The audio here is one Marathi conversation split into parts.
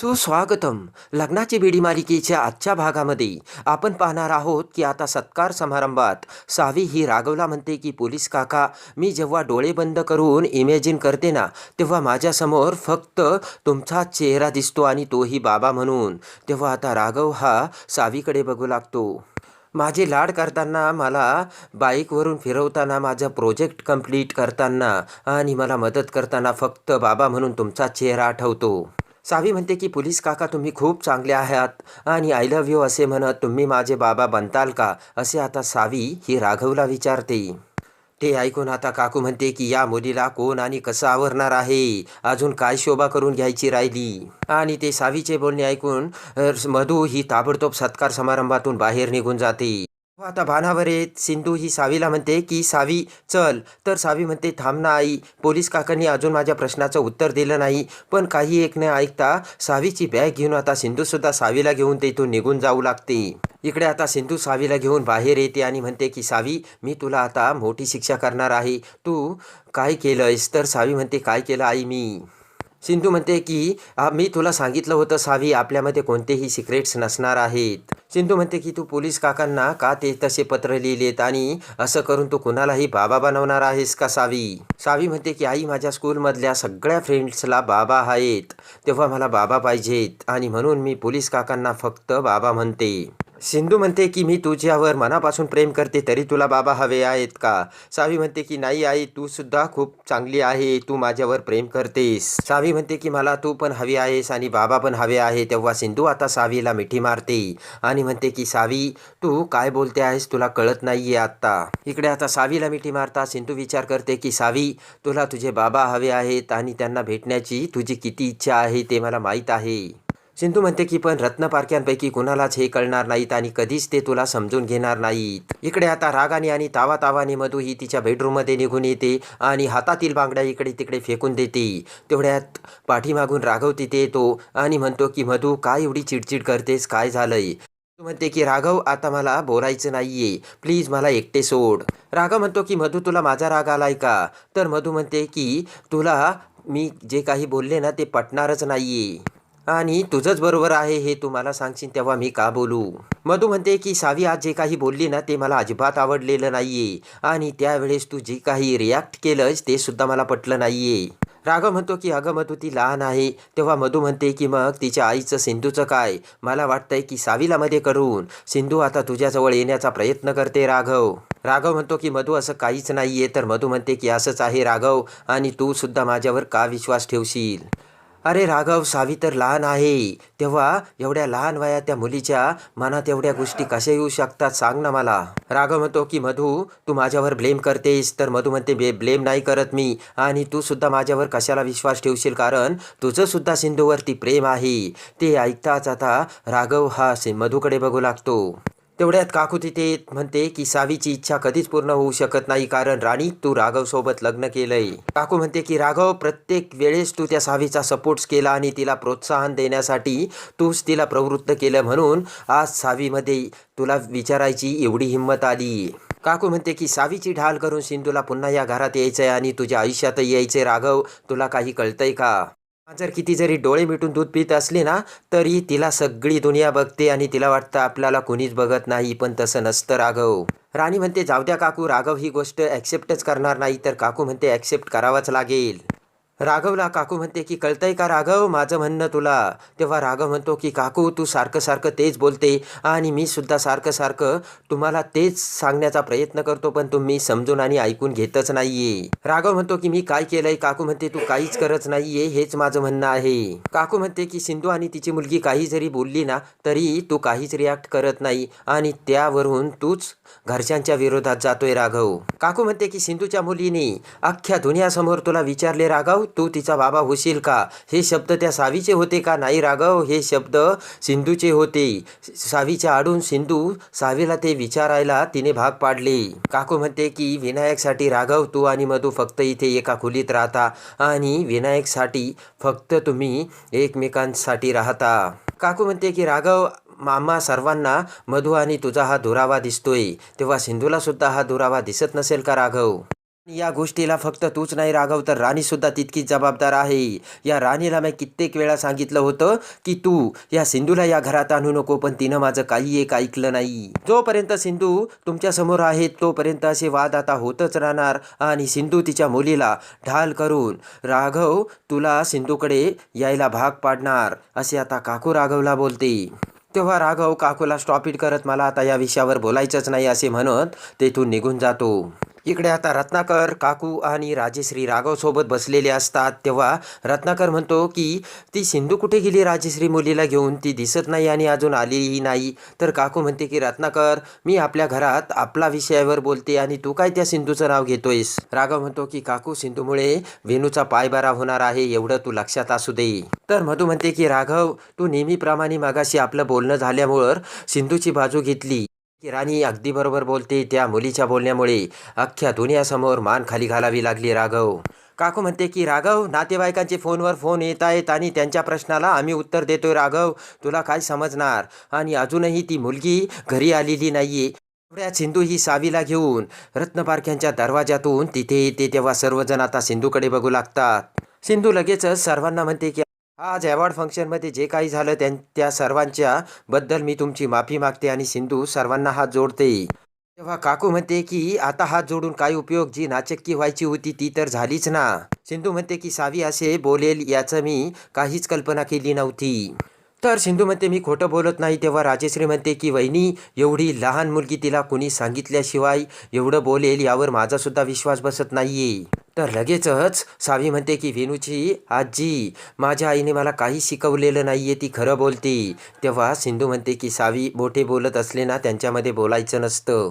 सुस्वागतम. लग्नाची बेडी मालिकेच्या आजच्या भागामध्ये आपण पाहणार आहोत की आता सत्कार समारंभात सावी ही राघवला म्हणते की पोलीस काका मी जेव्हा डोळे बंद करून इमॅजिन करते ना तेव्हा माझ्यासमोर फक्त तुमचा चेहरा दिसतो आणि तोही बाबा म्हणून. तेव्हा आता राघव हा सावीकडे बघू लागतो. माझे लाड करताना मला बाईकवरून फिरवताना माझा प्रोजेक्ट कंप्लीट करताना आणि मला मदत करताना फक्त बाबा म्हणून तुमचा चेहरा आठवतो. सावी म्हणते की पोलीस काका तुम्ही खूप चांगले आहात आणि आय लव्ह यू असे म्हणत तुम्ही माझे बाबा बनताल का? असे आता सावी ही राघवला विचारते. ते ऐकून आता काकू म्हणते की या मुलीला कोण आणि कसं आवरणार आहे? अजून काय शोभा करून घ्यायची राहिली? आणि ते सावीचे बोलणे ऐकून मधू ही ताबडतोब सत्कार समारंभातून बाहेर निघून जाते. हो, आता भानावर येत सिंधू ही सावीला म्हणते की सावी चल. तर सावी म्हणते थांब ना आई. पोलीस काकांनी अजून माझ्या प्रश्नाचं उत्तर दिलं नाही. पण काही एक न ऐकता सावीची बॅग घेऊन आता सिंधूसुद्धा सावीला घेऊन ते इथून निघून जाऊ लागते. इकडे आता सिंधू सावीला घेऊन बाहेर येते आणि म्हणते की सावी मी तुला आता मोठी शिक्षा करणार आहे. तू काय केलंयस? तर सावी म्हणते काय केलं आई मी? सिंधू म्हणते की मी तुला सांगितलं होतं सावी आपल्यामध्ये कोणतेही सिक्रेट्स नसणार आहेत. सिंधू म्हणते की तू पोलीस काकांना का ते तसे पत्र लिहिलेत आणि असं करून तू कुणालाही बाबा बनवणार आहेस का सावी? सावी म्हणते की आई माझ्या स्कूलमधल्या सगळ्या फ्रेंड्सला बाबा आहेत. तेव्हा मला बाबा पाहिजेत आणि म्हणून मी पोलीस काकांना फक्त बाबा म्हणते. सिंधू म्हणते की मी तुझ्यावर मनापासून प्रेम करते तरी तुला बाबा हवे आहेत का? सावी म्हणते की नाही आई तू सुद्धा खूप चांगली आहे तू माझ्यावर प्रेम करतेस. सावी म्हणते की मला तू पण हवी आहेस आणि बाबा पण हवे आहे तेव्हा सिंधू आता सावीला मिठी मारते आणि म्हणते की सावी तू काय बोलते आहेस तुला कळत नाहीये आत्ता. इकडे आता सावीला मिठी मारता सिंधू विचार करते की सावी तुला तुझे बाबा हवे आहेत आणि त्यांना भेटण्याची तुझी किती इच्छा आहे ते मला माहीत आहे. सिंधू म्हणते की पण रत्नपारख्यांपैकी कुणालाच हे कळणार नाहीत आणि कधीच ते तुला समजून घेणार नाहीत. इकडे आता रागाने आणि तावा तावाने मधू ही तिच्या बेडरूममध्ये निघून येते आणि हातातील बांगड्या इकडे तिकडे फेकून देते. तेवढ्यात पाठीमागून राघव तिथे येतो आणि म्हणतो की मधू काय एवढी चिडचिड करतेस? काय झालंय? तू म्हणते की राघव आता मला बोलायचं नाहीये. प्लीज मला एकटे सोड. राघव म्हणतो की मधू तुला माझा राग आलाय का? तर मधू म्हणते की तुला मी जे काही बोलले ना ते पटणारच नाहीये. आणि तुझंच बरोबर आहे हे तू मला सांगशील तेव्हा मी का बोलू? मधू म्हणते की सावी आज जे काही बोलली ना ते मला अजिबात आवडलेलं नाहीये. आणि त्यावेळेस तू जे काही रिॲक्ट केलंस ते सुद्धा मला पटलं नाहीये. राघव म्हणतो की अगं मधू ती लहान आहे. तेव्हा मधू म्हणते की मग तिच्या आईचं सिंधूचं काय? मला वाटतंय की सावीला मध्ये करून. सिंधू आता तुझ्याजवळ येण्याचा प्रयत्न करते राघव. राघव म्हणतो की मधू असं काहीच नाहीये. तर मधू म्हणते की असंच आहे राघव आणि तू सुद्धा माझ्यावर का विश्वास ठेवशील? अरे राघव सावी तर लहान आहे. तेव्हा एवढ्या लहान वयात त्या मुलीच्या मनात एवढ्या गोष्टी कशा येऊ शकतात सांग ना मला. राघव म्हणतो की मधू तू माझ्यावर ब्लेम करतेस. तर मधू म्हणते बे ब्लेम नाही करत मी. आणि तू सुद्धा माझ्यावर कशाला विश्वास ठेवशील? कारण तुझं सुद्धा सिंधूवरती प्रेम आहे. ते ऐकताच आता राघव हा मधूकडे बघू लागतो. तेवढ्यात काकू तिथे म्हणते की सावीची इच्छा कधीच पूर्ण होऊ शकत नाही कारण राणी तू राघव सोबत लग्न केलंय. काकू म्हणते की राघव प्रत्येक वेळेस तू त्या सावीचा सपोर्ट्स केला आणि तिला प्रोत्साहन देण्यासाठी तूच तिला प्रवृत्त केलं म्हणून आज सावीमध्ये तुला विचारायची एवढी हिंमत आली. काकू म्हणते की सावीची ढाल करून सिंधूला पुन्हा या घरात यायचंय आणि तुझ्या आयुष्यातही यायचे राघव तुला काही कळतंय का? जर किती जरी डोळे मिटून दूध पित असली ना तरी तिला सगळी दुनिया बघते आणि तिला वाटतं आपल्याला कोणीच बघत नाही पण तसं नसतं राघव. राणी म्हणते जाऊ द्या काकू राघव ही गोष्ट ॲक्सेप्टच करणार नाही तर काकू म्हणते ॲक्सेप्ट करावंच लागेल. राघवला काकू म्हणते की कळतंय का राघव? माझं म्हणणं तुला. तेव्हा राघव म्हणतो की काकू तू सारखं सारखं तेच बोलते आणि मी सुद्धा सारखं सारखं तुम्हाला तेच सांगण्याचा प्रयत्न करतो पण तुम्ही समजून आणि ऐकून घेतच नाहीये. राघव म्हणतो की मी काय केलंय काकू म्हणते तू काहीच करत नाहीये हेच माझं म्हणणं आहे. काकू म्हणते की सिंधू आणि तिची मुलगी काही जरी बोलली ना तरी तू काहीच रिॲक्ट करत नाही आणि त्यावरून तूच घरच्यांच्या विरोधात जातोय राघव. काकू म्हणते की सिंधूच्या मुलीने अख्ख्या दुनियासमोर तुला विचारले राघव तू तिचा बाबा होशील का? हे शब्द त्या सावीचे होते का? नाही राघव हे शब्द सिंधूचे होते. सावीच्या आडून सिंधू सावीला ते विचारायला तिने भाग पाडले. काकू म्हणते की विनायकसाठी राघव तू आणि मधू फक्त इथे एका खोलीत राहता आणि विनायकसाठी फक्त तुम्ही एकमेकांसाठी राहता. काकू म्हणते की राघव मामा सर्वांना मधू आणि तुझा हा दुरावा दिसतोय. तेव्हा सिंधूला सुद्धा हा दुरावा दिसत नसेल का राघव? या गोष्टीला फक्त तूच नाही राघव. तर राणीसुद्धा तितकीच जबाबदार आहे. या राणीला मी कित्येक वेळा सांगितलं होतं की तू या सिंधूला या घरात आणू नको पण तिनं माझं काही एक ऐकलं नाही. जोपर्यंत सिंधू तुमच्यासमोर आहे तोपर्यंत असे वाद आता होतच राहणार. आणि सिंधू तिच्या मुलीला ढाल करून राघव तुला सिंधूकडे यायला भाग पाडणार असे आता काकू राघवला बोलते. तेव्हा राघव काकूला स्टॉप इट करत मला आता या विषयावर बोलायचंच नाही असे म्हणत तेथून निघून जातो. इकडे आता रत्नाकर काकू आणि राजेश्री राघवसोबत बसलेले असतात. तेव्हा रत्नाकर म्हणतो की ती सिंधू कुठे गेली राजेश्री मुलीला घेऊन? ती दिसत नाही आणि अजून आलीही नाही. तर काकू म्हणते की रत्नाकर मी आपल्या घरात आपला विषयावर बोलते आणि तू काय त्या सिंधूचं नाव घेतोयस? राघव म्हणतो की काकू सिंधूमुळे वेणूचा पायबारा होणार आहे एवढं तू लक्षात असू दे. तर मधू म्हणते की राघव तू नेहमीप्रमाणे मागाशी आपलं बोलणं झाल्यामुळं सिंधूची बाजू घेतली. की राणी अगदी बरोबर बोलते त्या मुलीच्या बोलण्यामुळे. अख्ख्या दुनियासमोर मान खाली घालावी लागली राघव. काकू म्हणते की राघव नातेवाईकांचे फोनवर फोन येत आहेत आणि त्यांच्या प्रश्नाला आम्ही उत्तर देतोय राघव. तुला काय समजणार? आणि अजूनही ती मुलगी घरी आलेली नाहीये. एवढ्या सिंधू ही सावीला घेऊन रत्नपारख्यांच्या दरवाजातून तिथे येते तेव्हा सर्वजण आता सिंधूकडे बघू लागतात. सिंधू लगेचच सर्वांना म्हणते की आज अवॉर्ड फंक्शनमध्ये जे काही झालं त्यां त्या सर्वांच्या बद्दल मी तुमची माफी मागते आणि सिंधू सर्वांना हात जोडते. तेव्हा काकू म्हणते की आता हात जोडून काय उपयोग? जी नाचक्की व्हायची होती ती तर झालीच ना. सिंधू म्हणते की सावी असे बोलेल याचं मी काहीच कल्पना केली नव्हती. तर सिंधू म्हणते मी खोटं बोलत नाही. तेव्हा राजेश्री म्हणते की वहिनी एवढी लहान मुलगी तिला कुणी सांगितल्याशिवाय एवढं बोलेल यावर माझासुद्धा विश्वास बसत नाहीये. तर लगेचच सावी म्हणते की वेणूची आजी माझ्या आईने मला काही शिकवलेलं नाही आहे ती खरं बोलते. तेव्हा सिंधू म्हणते की सावी मोठे बोलत असले ना त्यांच्यामध्ये बोलायचं नसतं.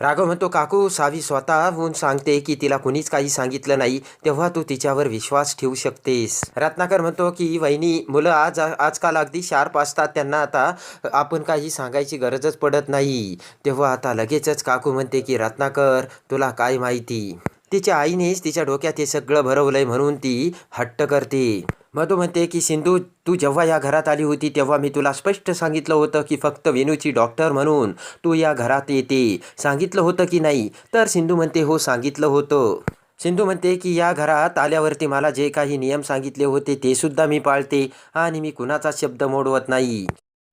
राघव म्हणतो काकू सावी स्वतःहून सांगते की तिला कुणीच काही सांगितलं नाही तेव्हा तू तिच्यावर विश्वास ठेवू शकतेस. रत्नाकर म्हणतो की वहिनी मुलं आज आजकाल अगदी शार्प असतात त्यांना आता आपण काही सांगायची गरजच पडत नाही. तेव्हा आता लगेचच काकू म्हणते की रत्नाकर तुला काय माहिती? तिच्या आईनेच तिच्या डोक्यात हे सगळं भरवलंय म्हणून ती हट्ट करते. मधू म्हणते की सिंधू तू जेव्हा या घरात आली होती तेव्हा मी तुला स्पष्ट सांगितलं होतं की फक्त वेणूची डॉक्टर म्हणून तू या घरात येते. सांगितलं होतं की नाही? तर सिंधू म्हणते हो सांगितलं होतं. सिंधू म्हणते की या घरात आल्यावरती मला जे काही नियम सांगितले होते ते सुद्धा मी पाळते आणि मी कुणाचा शब्द मोडवत नाही.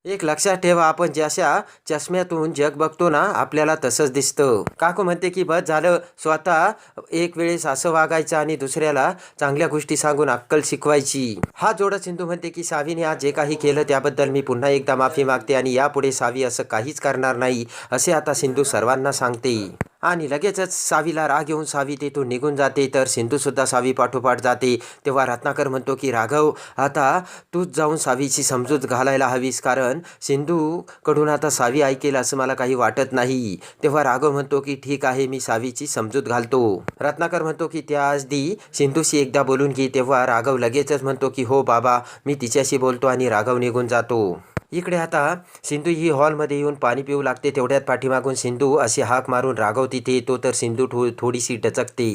एक लक्षात ठेवा आपण जशा चष्म्यातून जग बघतो ना आपल्याला तसंच दिसतं. काकू म्हणते की बस झालं स्वतः एक वेळेस असं वागायचं आणि दुसऱ्याला चांगल्या गोष्टी सांगून अक्कल शिकवायची. हा जोडा सिंधू म्हणते की सावीने आज जे काही केलं त्याबद्दल मी पुन्हा एकदा माफी मागते आणि यापुढे सावी असं काहीच करणार नाही असे आता सिंधू सर्वांना सांगते. आणि लगेचच सावीला राग येऊन सावी तेथून निघून जाते. तर सिंधूसुद्धा सावी पाठोपाठ जाते. तेव्हा रत्नाकर म्हणतो की राघव आता तूच जाऊन सावीची समजूत घालायला हवीस. कारण सिंधूकडून आता सावी ऐकेल असं मला काही वाटत नाही. तेव्हा राघव म्हणतो की ठीक आहे मी सावीची समजूत घालतो. रत्नाकर म्हणतो की त्या आधी सिंधूशी एकदा बोलून घे. तेव्हा राघव लगेचच म्हणतो की हो बाबा मी तिच्याशी बोलतो आणि राघव निघून जातो. इकडे आता सिंधू ही हॉलमध्ये येऊन पाणी पिऊ लागते. तेवढ्यात पाठीमागून सिंधू अशी हाक मारून राघव तिथे येतो तर सिंधू थो थोडीशी डचकते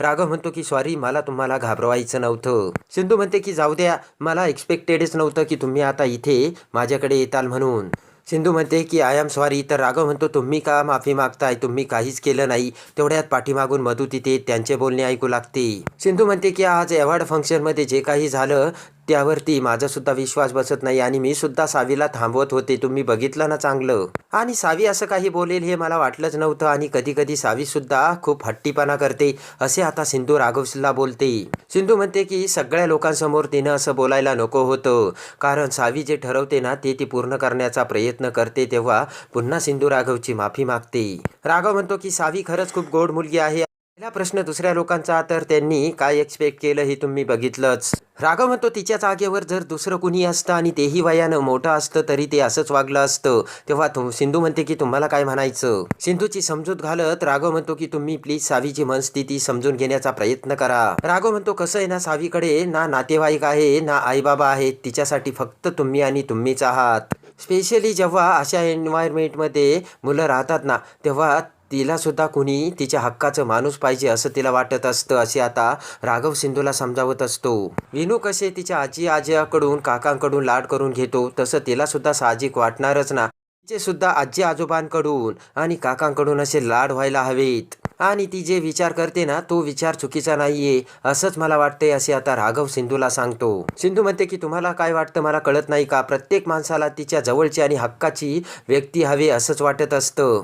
राघव म्हणतो की सॉरी मला तुम्हाला घाबरवायचं नव्हतं. सिंधू म्हणते की जाऊ द्या मला एक्सपेक्टेडच नव्हतं की तुम्ही आता इथे माझ्याकडे येताल म्हणून. सिंधू म्हणते की आय एम सॉरी तर राघव म्हणतो तुम्ही का माफी मागताय? तुम्ही काहीच केलं नाही. तेवढ्यात पाठीमागून मधू तिथे त्यांचे बोलणे ऐकू लागते. सिंधू म्हणते की आज अवॉर्ड फंक्शनमध्ये जे काही झालं त्यावरती माझा सुद्धा विश्वास बसत नाही आणि मी सुद्धा सावीला थांबवत होते. तुम्ही बघितलं ना चांगलं. आणि सावी असं काही बोलेल हे मला वाटलंच नव्हतं आणि कधी कधी सावी सुद्धा खूप हट्टीपणा करते असे आता सिंधू राघवला बोलते. सिंधू म्हणते की सगळ्या लोकांसमोर तिनं असं बोलायला नको होतं. कारण सावी जे ठरवते ना ते ती पूर्ण करण्याचा प्रयत्न करते तेव्हा पुन्हा सिंधू राघवची माफी मागते. राघव म्हणतो की सावी खरंच खूप गोड मुलगी आहे. पहिला प्रश्न दुसऱ्या लोकांचा तर त्यांनी काय एक्सपेक्ट केलं हे तुम्ही बघितलंच. राघव म्हणतो तिच्या जागेवर जर दुसरं कुणी असतं आणि तेही वयानं मोठं असतं तरी ते असंच वागलं असतं. तेव्हा तु सिंधू म्हणते की तुम्हाला काय म्हणायचं? सिंधूची समजूत घालत राघव म्हणतो की तुम्ही प्लीज सावीची मनस्थिती समजून घेण्याचा प्रयत्न करा. राघव म्हणतो कसं आहे ना सावीकडे ना नातेवाईक आहे ना आईबाबा आहेत तिच्यासाठी फक्त तुम्ही आणि तुम्हीच आहात. स्पेशली जेव्हा अशा एन्व्हायरमेंटमध्ये मुलं राहतात ना तेव्हा तिलासुद्धा कुणी तिच्या हक्काचं माणूस पाहिजे असं तिला वाटत असतं असे आता राघव सिंधूला समजावत असतो. विनू कसे तिच्या आजी आजीकडून काकांकडून लाड करून घेतो तसं तिलासुद्धा साहजिक वाटणारच ना. तिचे सुद्धा आजी आजोबांकडून आणि काकांकडून असे लाड व्हायला हवेत. आणि ती जे विचार करते ना तो विचार चुकीचा नाहीये असंच मला वाटतंय असे आता राघव सिंधूला सांगतो. सिंधू म्हणते की तुम्हाला काय वाटतं? मला कळत नाही का? प्रत्येक माणसाला तिच्या जवळची आणि हक्काची व्यक्ती हवी असंच वाटत असतं.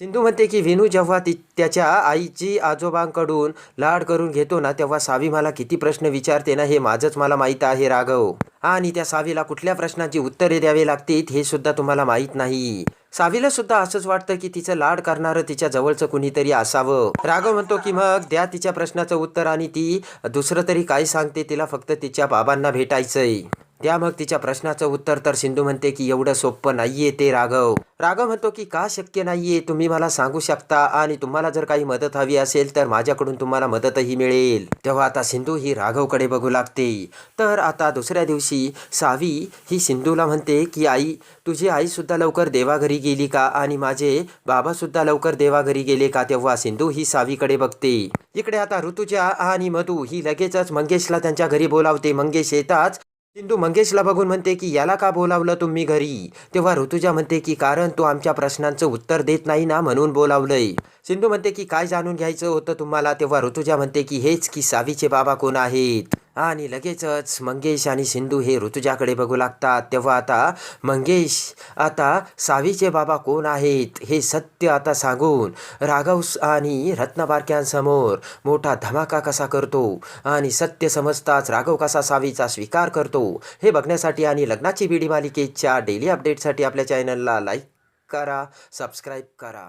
सिंधू म्हणते की विनू जेव्हा ती त्याच्या आईची आजोबांकडून लाड करून घेतो ना तेव्हा सावी मला किती प्रश्न विचारते ना हे माझंच मला माहीत आहे राघव. आणि त्या सावीला कुठल्या प्रश्नांची उत्तरे द्यावी लागतील हे सुद्धा तुम्हाला माहीत नाही. सावीला सुद्धा असंच वाटतं की तिचं लाड करणारं तिच्या जवळचं कुणीतरी असावं. राघव म्हणतो की मग द्या तिच्या प्रश्नाचं उत्तर आणि ती दुसरं तरी काय सांगते तिला फक्त तिच्या बाबांना भेटायचंय. त्या मग तिच्या प्रश्नाचं उत्तर तर सिंधू म्हणते की एवढं सोपं नाहीये ते राघव. राघव म्हणतो की का शक्य नाहीये? तुम्ही मला सांगू शकता आणि तुम्हाला जर काही मदत हवी असेल तर माझ्याकडून तुम्हाला मदतही मिळेल. तेव्हा आता सिंधू ही राघवकडे बघू लागते. तर आता दुसऱ्या दिवशी सावी ही सिंधूला म्हणते की आई तुझी आईसुद्धा लवकर देवाघरी गेली का? आणि माझे बाबासुद्धा लवकर देवाघरी गेले का? तेव्हा सिंधू ही सावीकडे बघते. इकडे आता ऋतुजा आणि मधू ही लगेचच मंगेशला त्यांच्या घरी बोलावते. मंगेश येताच सिंधू मंगेशला बघून म्हणते की याला का बोलावलं तुम्ही घरी? तेव्हा ऋतुजा म्हणते की कारण तो आमच्या प्रश्नांचं उत्तर देत नाही ना म्हणून बोलावलंय. सिंधू म्हणते की काय जाणून घ्यायचं होतं तुम्हाला? तेव्हा ऋतुजा म्हणते की हेच की सावीचे बाबा कोण आहेत? आणि लगेचच मंगेश आणि सिंधू हे ऋतुजाकडे बघू लागतात. तेव्हा आता मंगेश आता सावीचे बाबा कोण आहेत? हे सत्य आता सांगून राघव आणि रत्नबारक्यांसमोर मोठा धमाका कसा करतो आणि सत्य समजताच राघव कसा सावीचा स्वीकार करतो हे बघण्यासाठी आणि लग्नाची बीडी मालिकेच्या डेली अपडेटसाठी आपल्या चॅनलला लाईक करा सबस्क्राईब करा.